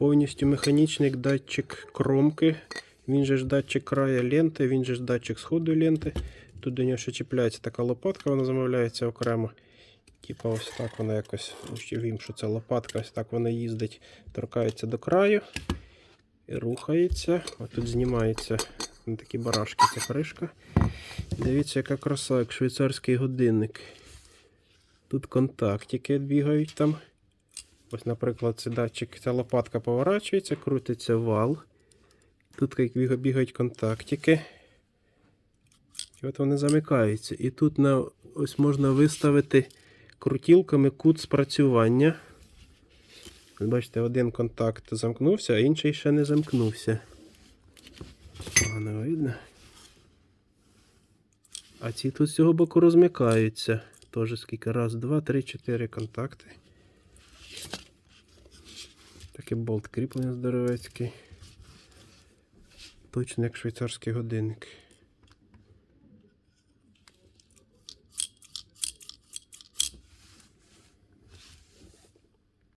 Повністю механічний датчик кромки. Він же ж датчик краю ленти, він же ж датчик сходу ленти. Тут до нього ще чіпляється така лопатка, вона замовляється окремо. Типа ось так вона якось, вім, що це лопатка, ось так вона їздить, торкається до краю і рухається. А тут знімається на такі барашки ця кришка. Дивіться, яка краса, як швейцарський годинник. Тут контактики бігають там. Ось, наприклад, цей датчик, ця лопатка поворачується, крутиться вал. Тут як біга- бігають контактики. І от вони замикаються. І тут на, ось можна виставити крутілками кут спрацювання. Бачите, один контакт замкнувся, а інший ще не замкнувся. Погано видно. А ці тут з цього боку розмикаються. Теж скільки? Раз, два, три, чотири контакти. Такий болт кріплення здоровецький. Точно як швейцарський годинник.